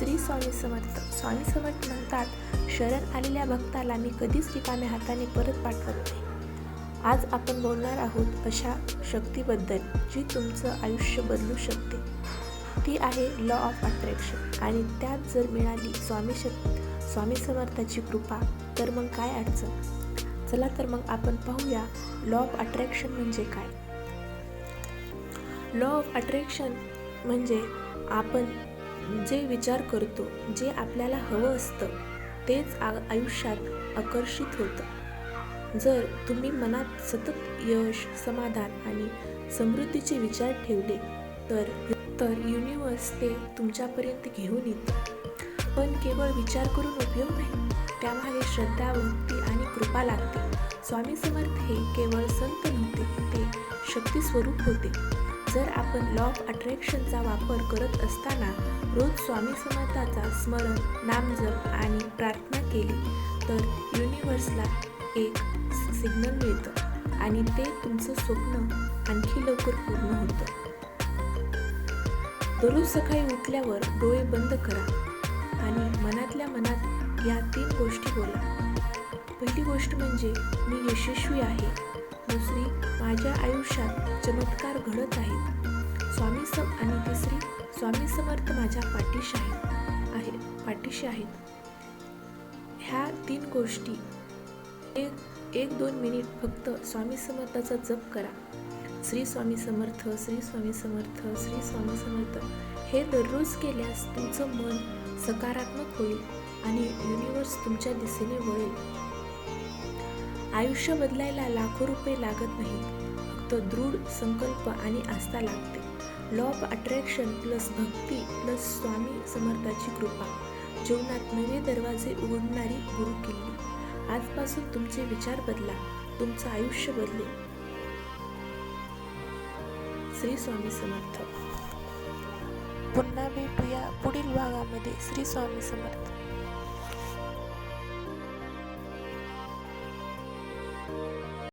श्री स्वामी समर्थ. स्वामी समर्थ म्हणतात शरण आलेल्या भक्ताला मी कधीच रिकाम्या हाताने परत पाठवत नाही. आज आपण बोलणार आहोत अशा शक्तीबद्दल जी तुमचं आयुष्य बदलू शकते. ती आहे लॉ ऑफ अट्रॅक्शन आणि त्यात जर मिळाली स्वामी शक स्वामी समर्थाची कृपा तर मग काय अडचण? चला तर मग आपण पाहूया लॉ ऑफ अट्रॅक्शन म्हणजे काय? लॉ ऑफ अट्रॅक्शन म्हणजे आपण जे विचार करतो जे आपल्याला हवं असतं तेच आ आयुष्यात आकर्षित होतं. जर तुम्ही मनात सतत यश समाधान आणि समृद्धीचे विचार ठेवले तर तर युनिवर्स ते तुमच्यापर्यंत घेऊन येते. पण केवळ विचार करून उपयोग नाही त्यामागे श्रद्धा भक्ती आणि कृपा लागते. स्वामी समर्थ हे केवळ संत नव्हते ते शक्ती स्वरूप होते. जर आपण लॉ ऑफ अट्रॅक्शनचा वापर करत असताना रोज स्वामी समर्थाचा स्मरण नामजप आणि प्रार्थना केली तर युनिवर्सला एक सिग्नल मिळतं आणि ते तुमचं स्वप्न आणखी लवकर पूर्ण होतं. दररोज सकाळी उठल्यावर डोळे बंद करा आणि मनातल्या मनात या तीन गोष्टी बोला. पहिली गोष्ट म्हणजे मी यशस्वी आहे. दुसरी माझ्या आयुष्यात चमत्कार घडत आहेत. स्वामी सम आणि तिसरी स्वामी समर्थ माझ्या पाठीशी आहेत आहे पाठीशी आहेत. ह्या तीन गोष्टी एक एक दोन मिनिट फक्त स्वामी समर्थाचा जप करा. श्री स्वामी समर्थ श्री स्वामी समर्थ श्री स्वामी समर्थ हे दररोज केल्यास तुमचं मन सकारात्मक होईल आणि युनिवर्स तुमच्या दिशेने वळेल. आयुष्य बदलायला लाखो रुपये लागत नाहीत. फक्त दृढ संकल्प आणि आस्था लागते. लॉ ऑफ अट्रॅक्शन प्लस भक्ती प्लस स्वामी समर्थाची कृपा. जीवनात नवे दरवाजे उघडणारी गुरु किल्ली. आजपासून तुमचे विचार बदला. तुमचं आयुष्य बदले. श्री स्वामी समर्थ. पुन्हा भेटूया पुढील भागामध्ये. श्री स्वामी समर्थ.